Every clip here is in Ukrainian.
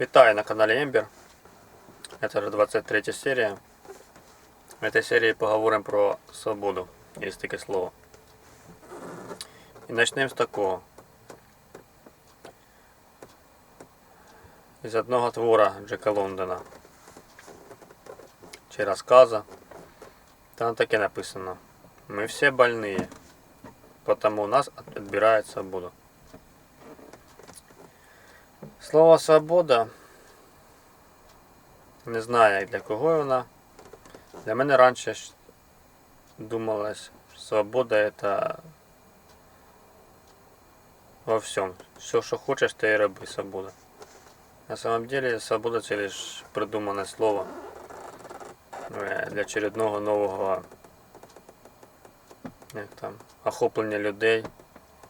Вітаю на каналі Ембер. Это уже 23 серия. В этой серии поговорим про свободу, есть таке слово. І почнемо з такого. Із одного твора Джека Лондона. Чи розказа. Там таке написано. Мы все больные, потому у нас отбирают свободу. Слово свобода. Не знаю, як для кого вона. Для мене раніше думалось, свобода это во всем. Все, що хочеш, ти і роби свобода. На самом деле свобода це лишь придумане слово е, для очередного нового як там, охоплення людей,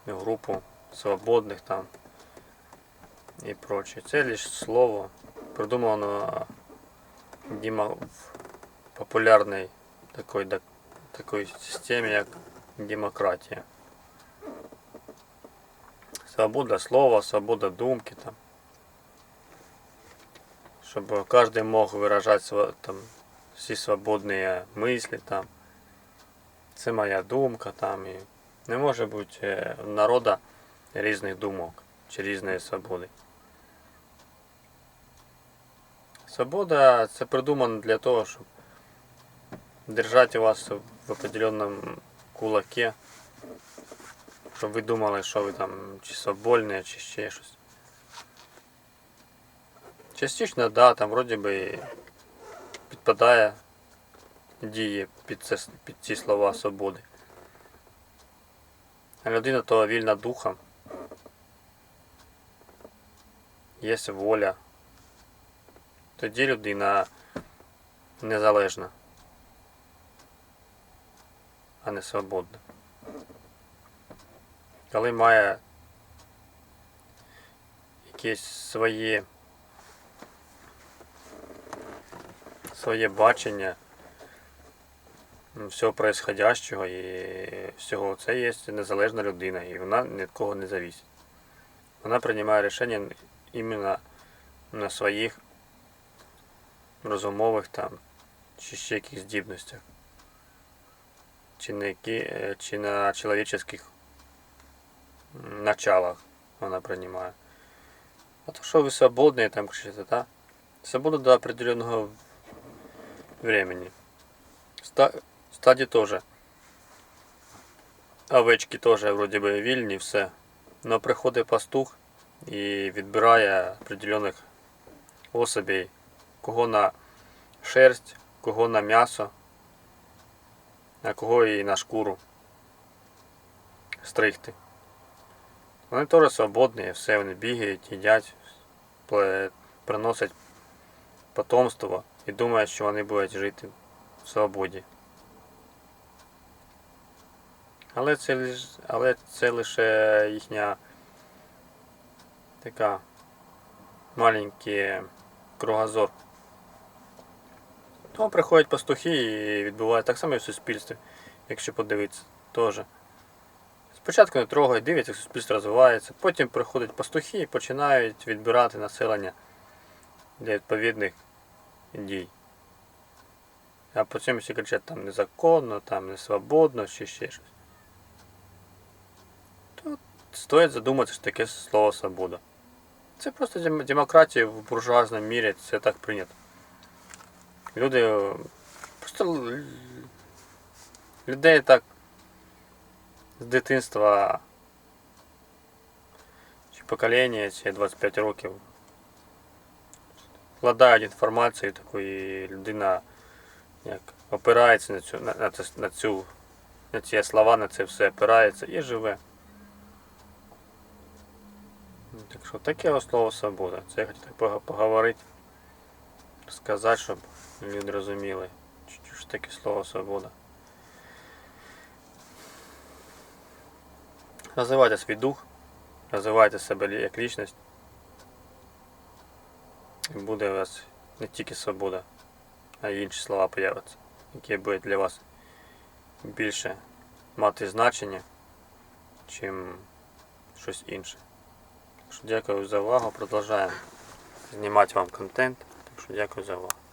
групу свободних там і прочее. Це лише слово придумано Діма в популярній такой, дак- такой системі, як демократія. Свобода слова, свобода думки там. Щоб кожен мог виражати там, всі свободні мислі там. Це моя думка там. І не може бути е, народа різних думок чи різної свободи. Свобода це придумано для того, щоб держати вас в определенном кулаке, щоб ви думали, що ви там чи свободні, чи ще щось. Частично, да, там вроді би підпадає діє під, це, під ці слова свободи. А людина то вільна духом. Є воля. Тоді людина незалежна, а не свободна. Коли має якісь свої своє бачення всього происходящого і всього це є незалежна людина, і вона ні від кого не зависить. Вона приймає рішення іменно на своїх розумових там, чи ще яких здібностях. Чи на, які, е, чи на чоловічих началах вона приймає. А то, що ви свободні, там кричите, та? Свобода до определенного времени. Ста, стаді теж. Овечки теж вроді би вільні, все. Но приходить пастух і відбирає определених особей, кого на шерсть, кого на м'ясо, а кого і на шкуру стригти. Вони теж свободні, все, вони бігають, їдять, приносять потомство і думають, що вони будуть жити в свободі. Але це, але це лише їхня така маленький кругозор. Тому приходять пастухи і відбувають так само і в суспільстві, якщо подивитися, теж. Спочатку не трогають, дивляться, як суспільство розвивається, потім приходять пастухи і починають відбирати населення для відповідних дій. А потім всі кричать там незаконно, там несвободно чи ще щось. Тут стоїть задуматися, що таке слово свобода. Це просто демократія в буржуазному мірі, це так прийнято. Люди е, просто людей так з дитинства чи покоління, чи 25 років вкладають інформацію таку, і людина як опирається на цю, на, на цю на ці слова, на це все опирається і живе. Так що таке слово свобода. Це я хотів так поговорити, сказати, щоб люди розуміли, що ж таке слово свобода. Розвивайте свій дух, розвивайте себе як лічність. І буде у вас не тільки свобода, а й інші слова появляться, які будуть для вас більше мати значення, чим щось інше. Дякую за увагу, продовжаємо знімати вам контент. Так що дякую за увагу.